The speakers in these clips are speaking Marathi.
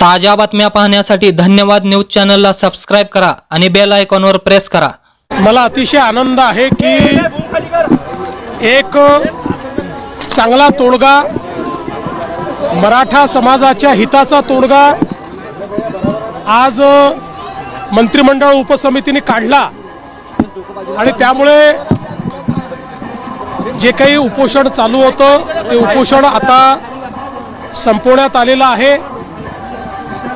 ताज्या बातम्या पाहण्यासाठी धन्यवाद न्यूज चॅनलला सबस्क्राईब करा आणि बेल आयकॉनवर प्रेस करा. मला अतिशय आनंद आहे की एक चांगला तोडगा मराठा समाजाच्या हिताचा तोडगा आज मंत्रिमंडळ उपसमितीने काढला. आणि त्यामुळे जे काही उपोषण चालू होतं ते उपोषण आता संपवण्यात आलेलं आहे.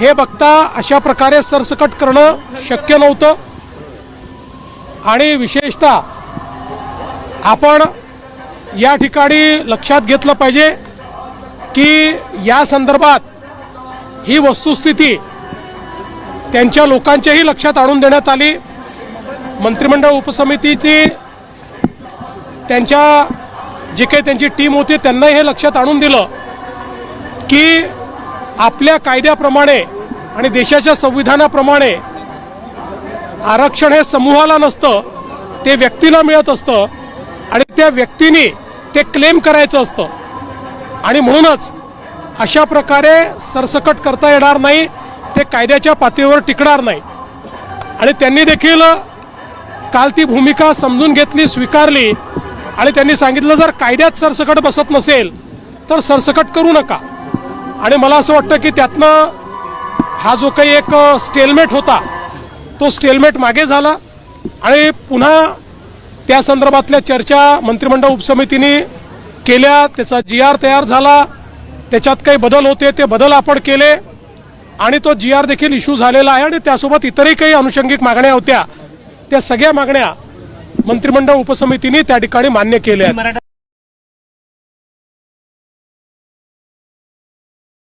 हे बघता अशा प्रकारे सरसकट करणं शक्य नव्हतं. आणि विशेषतः आपण या ठिकाणी लक्षात घेतलं पाहिजे की या संदर्भात ही वस्तुस्थिती त्यांच्या लोकांच्याही लक्षात आणून देण्यात आली. मंत्रिमंडळ उपसमितीची त्यांच्या जे काही त्यांची टीम होती त्यांना हे लक्षात आणून दिलं की आपल्या कायद्याप्रमाणे आणि देशाच्या संविधानाप्रमाणे आरक्षण हे समूहाला नसतं ते व्यक्तीला मिळत असतं आणि त्या व्यक्तीने ते क्लेम करायचं असतं. आणि म्हणूनच अशा प्रकारे सरसकट करता येणार नाही ते कायद्याच्या पातळीवर टिकणार नाही. आणि त्यांनी देखील काल ती भूमिका समजून घेतली स्वीकारली आणि त्यांनी सांगितलं जर कायद्यात सरसकट बसत नसेल तर सरसकट करू नका. आणि मला असं वाटतं की त्यातनं हा जो काही एक स्टेलमेट होता तो स्टेलमेट मागे झाला. आणि पुन्हा त्या संदर्भातल्या चर्चा मंत्रिमंडळ उपसमितीने केल्या. त्याचा जी आर तयार झाला. त्याच्यात काही बदल होते ते बदल आपण केले. आणि तो जी आर देखील इश्यू झालेला आहे. आणि त्यासोबत इतरही काही अनुषंगिक मागण्या होत्या. त्या सगळ्या मागण्या मंत्रिमंडळ उपसमितीने त्या ठिकाणी मान्य केल्या.